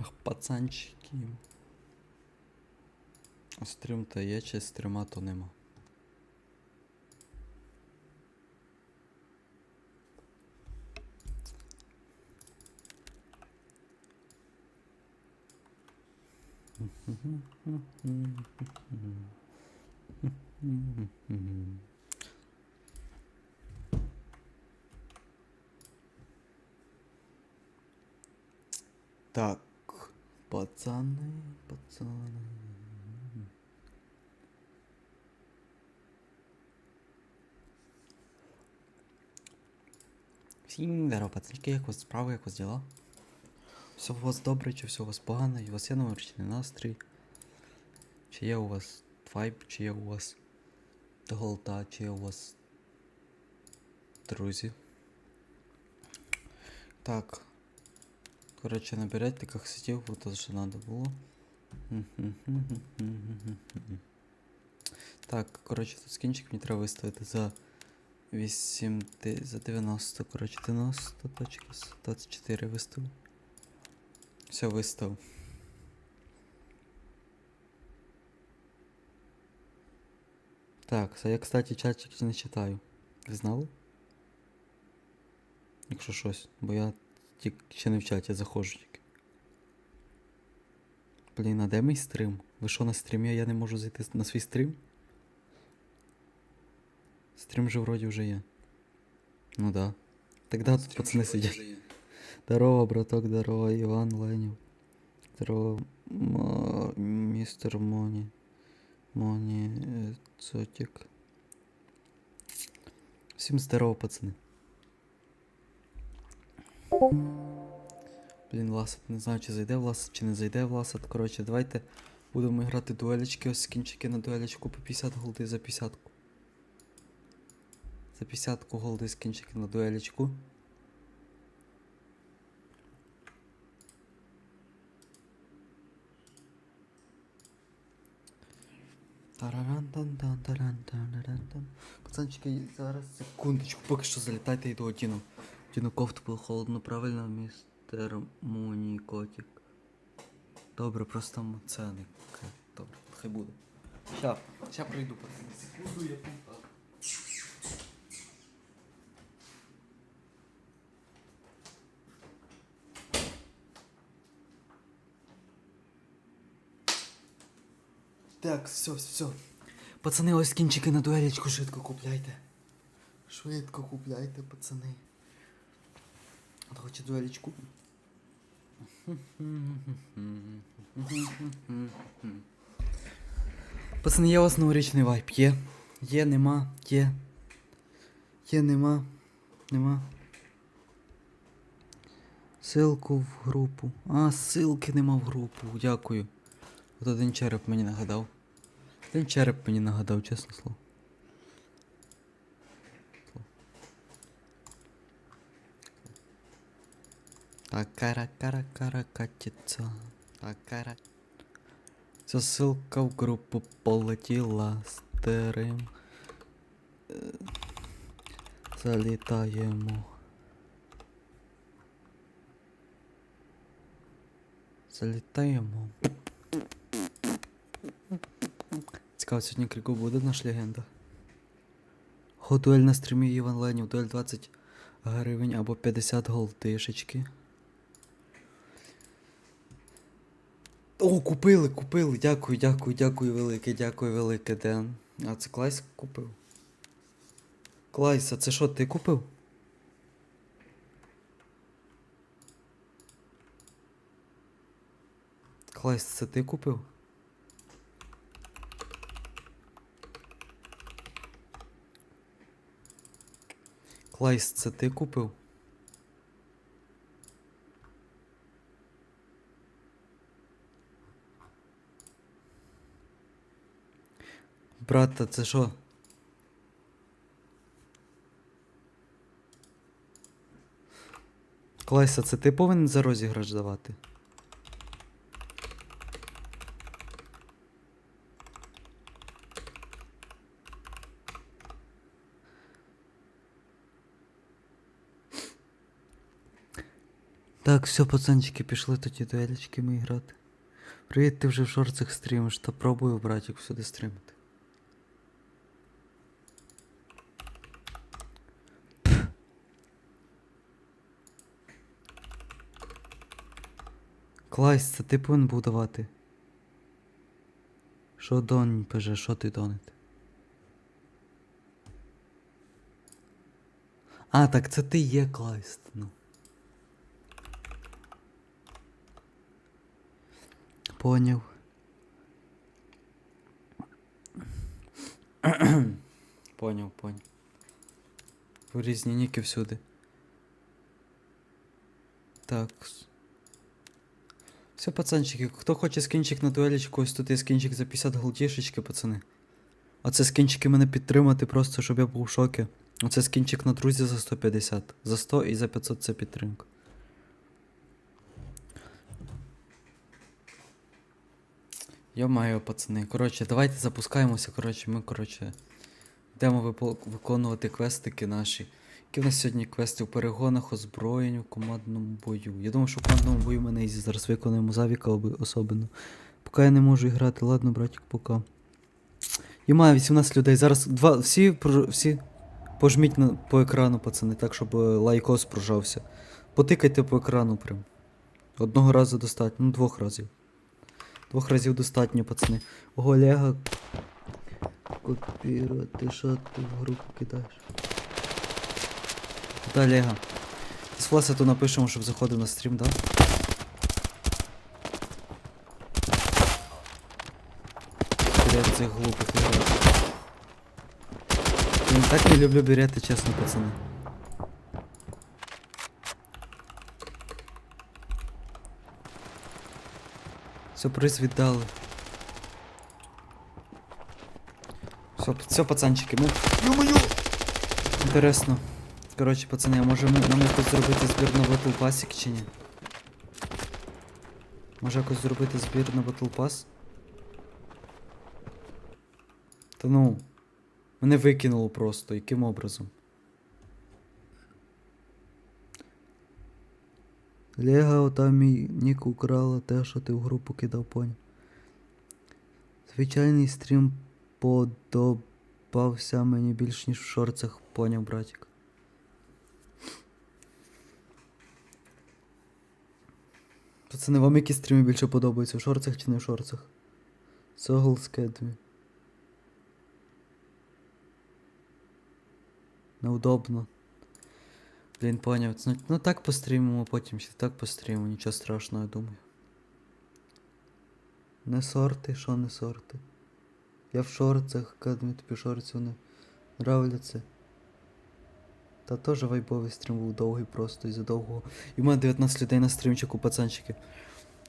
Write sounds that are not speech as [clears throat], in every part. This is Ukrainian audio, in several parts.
Ах, пацанчики. А стрім то є, чи стріма то нема. Так, пацаны, пацаны. Всім здорово, пацанчики, як у вас справи, як у вас діла? Все у вас добре, чи все у вас погано, і у вас є новорічний настрій? Чи є у вас вайб, чи є у вас голта, чи є у вас друзі? Так. Короче, набирать как сидел, вот то, что надо было. [laughs] Так, короче, тут скинчик мені треба виставити за 8, за 90, короче, 90 точки, 24 виставив. Все, виставив. Так, це я, кстати, чатчик не читаю. Ви знали? Якщо щось, бо я тільки ще не в чаті заходжу тільки. Блін, а де мій стрім? Ви що на стрімі, а я не можу зайти на свій стрім? Стрім же вроді вже є. Ну да. Тогда тут пацани сидять. Здорово, браток, здорово, Іван Ленів. Здорово, містер Моні. Моні е, Цотік. Всім здорово, пацани. Блін, Власат, не знаю, чи зайде Власат, чи не зайде Власат. Коротше, давайте будемо грати дуелечки, ось скінчики на дуелечку по 50 голди за 50. -ку. За 50 голди скінчики на дуелечку. Пацанчики, зараз секундочку, поки що залітайте і до Діну. Діну кофту було холодно, правильно, містер Моні котик. Добре, просто це не Добре, хай буде. Ща, ща пройду, пацани. Секунду, я тут. Так, все, все. Пацани, ось кінчики на дуелечку швидко купляйте. Швидко купляйте, пацани. От хоче дуелечку. Пацани, є вас новорічний вайп. Є. Є, нема, є. Є, нема. Нема. Силку в групу. А, ссылки нема в групу. Дякую. От один череп мені нагадав. Один череп мені нагадав, чесне слово. Так, кара, кара, катится. Так, кара. Ця ссылка в групу полетіла старим. Е, Залітаємо. Залітаємо. Цікаво, сьогодні крику буде наш легенда. Хо дуель на стрімі Іван Ленів, дуель 20 гривень або 50 голдишечки. О, купили, купили. Дякую, дякую, дякую велике, дякую велике, Ден. А це Клайс купив? Клайс, а це що, ти купив? Клайс, це ти купив? Клайс, це ти купив? Брата, це що? Клайса, це ти повинен за розіграш давати? Так, все, пацанчики, пішли тоді дуелечки ми грати. Привіт, ти вже в шорцах стрімиш, та пробую, братик, всюди стрімити. Клайс, це ти повинен був давати. Що донь пише, що ти донете? А, так це ти є Клайст, ну. [clears throat] Поняв. поняв, поняв. Різні ніки всюди. Так. Все, пацанчики, хто хоче скінчик на дуелечку, ось тут є скінчик за 50 голдішечки, пацани. Оце скінчики мене підтримати просто, щоб я був в шокі. Оце скінчик на друзі за 150. За 100 і за 500 це підтримка. Йо-майо, пацани. Коротше, давайте запускаємося. Коротше, ми, коротше, йдемо виконувати квестики наші. Які в нас сьогодні квести у перегонах, озброєнню, командному бою. Я думаю, що в командному бою ми не ізі зараз виконуємо завіка особливо. Поки я не можу грати, ладно, братик, пока. Маю 18 людей. Зараз два. Всі, всі пожміть на, по екрану, пацани, так, щоб е, лайкос прожався. Потикайте по екрану прям. Одного разу достатньо, ну двох разів. Двох разів достатньо, пацани. Ого, Олега. Копірувати, що ти в групу кидаєш? Та Олега. З Власа то напишемо, щоб заходив на стрім, да? Берет цих глупих ігрок. Так не люблю берети, чесно, пацани. Все, приз віддали. Все, все, пацанчики, ми. Ё-моё! Інтересно. Коротше, пацани, а може ми, нам якось зробити збір на Battle Pass чи ні? Може якось зробити збір на Battle Pass? Та ну. Мене викинуло просто, яким образом? Лега, ота мій нік украла те, що ти в групу кидав, поняв. Звичайний стрім подобався мені більш ніж в шорцах, поняв, братик. Пацани, вам які стріми більше подобаються, в шорцах чи не в шорцах? Согл Скедмі. Неудобно. Блін, поняв. Ну, ну так пострімимо, потім ще так пострімимо, нічого страшного, я думаю. Не сорти, що не сорти. Я в шорцах, кадмі тобі шорти не нравляться. Та теж вайбовий стрім був довгий просто із-за довгого. І в мене 19 людей на стрімчику, пацанчики.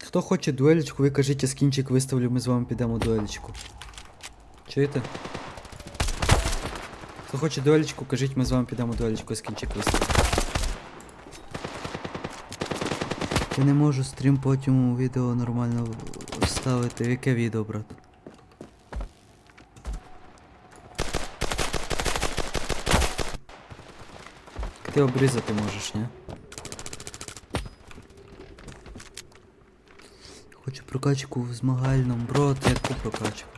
Хто хоче дуелечку, ви кажіть, я скінчик виставлю, ми з вами підемо дуелечку. Чуєте? Хто хоче дуелечку, кажіть, ми з вами підемо дуелечку, я скінчик виставлю. Я не можу стрім потім у відео нормально в- вставити. В яке відео, брат? Ти обрізати можеш, ні? Хочу прокачку в змагальному. Бро, ти яку прокачку?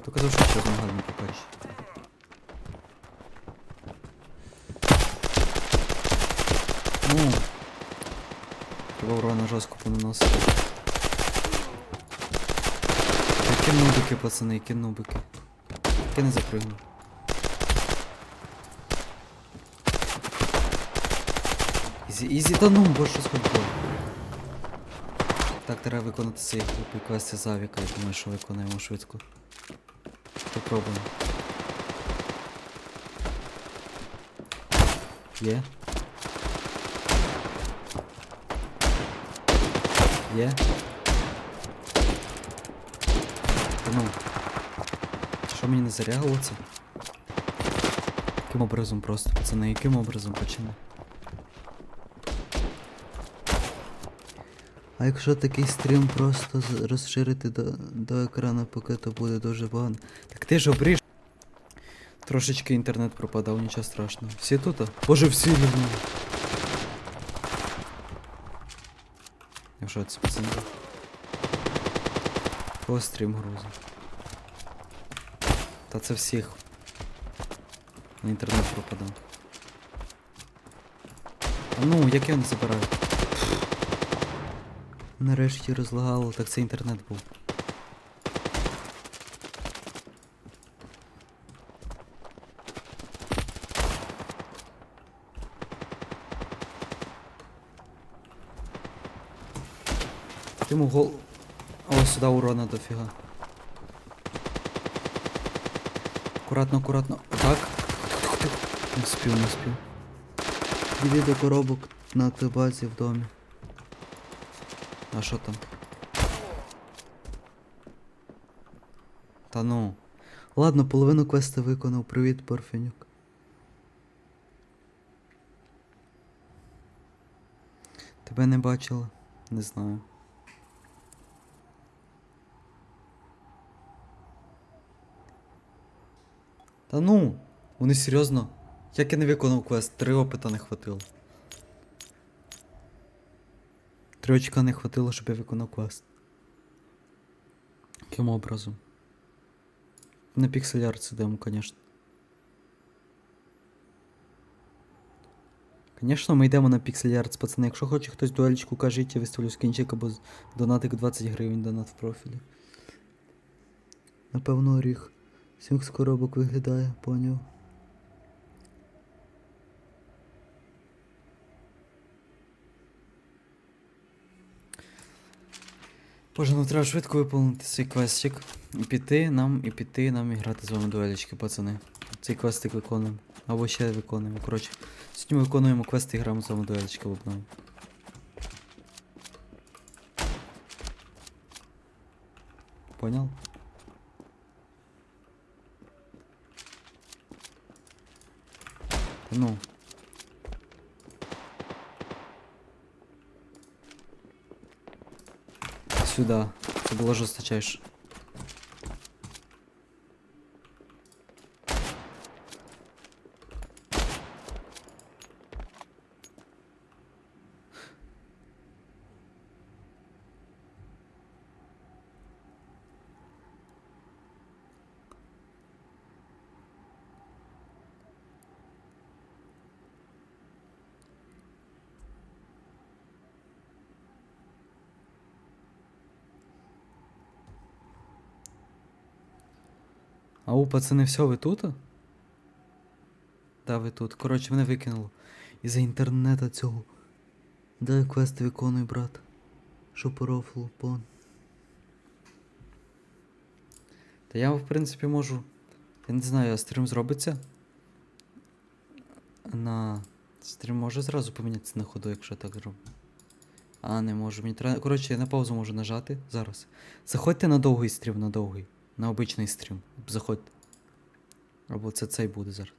Хто казав, що ще змагальну прокачку? Ну. Треба урона жорстко понаносити. Які нубики, пацани, які нубики. Я не запрыгну. Ізі, ізі, та ну, бо що. Так, треба виконати цей глупий квест із Авіка, я думаю, що виконаємо швидко. Попробуємо. Є? Є? Ну. Що мені не зарягало це? Яким образом просто, пацани, яким образом почему? А якщо такий стрім просто розширити до, до екрану, поки то буде дуже погано. Так ти ж обріж. Трошечки інтернет пропадав, нічого страшного. Всі тут? Боже, всі люди. Що це пацани? Кого стрім? Та це всіх. На інтернет пропадав. Ну, як я не забираю? Нарешті розлагало, так це інтернет був. Йому гол... О, сюда урона дофіга. Аккуратно, аккуратно. Так. Не спів, не спів. Дві до коробок на базі в домі. А що там? Та ну. Ладно, половину квеста виконав. Привіт, Парфенюк. Тебе не бачила? Не знаю. Та ну, вони серйозно. Як я не виконав квест, три опита не хватило. Три очка не хватило, щоб я виконав квест. Яким образом? На пікселяр сидимо, конечно. Конечно, ми йдемо на пікселярц, пацани. Якщо хоче хтось дуельчику, кажіть, я виставлю скінчик або донатик 20 гривень донат в профілі. Напевно, оріх. Сім з коробок виглядає, поняв. Боже, ну треба швидко виповнити цей квестик. І піти нам, і піти нам і грати з вами дуелечки, пацани. Цей квестик виконуємо. Або ще виконуємо. Коротше, сьогодні ми виконуємо квест і граємо з вами дуелечки в обнові. Понял? Ну. Сюда. Це було жорсточайше. Ау, пацани, все, ви тут? Да, ви тут. Коротше, мене викинуло. Із-за інтернету цього. Дай квест виконуй, брат. Що по рофлу, пон. Та я, в принципі, можу. Я не знаю, а стрім зробиться. На. Стрім може зразу помінятися на ходу, якщо так зроблю. А, не можу. Мені треба. Коротше, я на паузу можу нажати зараз. Заходьте на довгий стрім, на довгий. На обичний стрім. Заходьте. Або це цей буде зараз.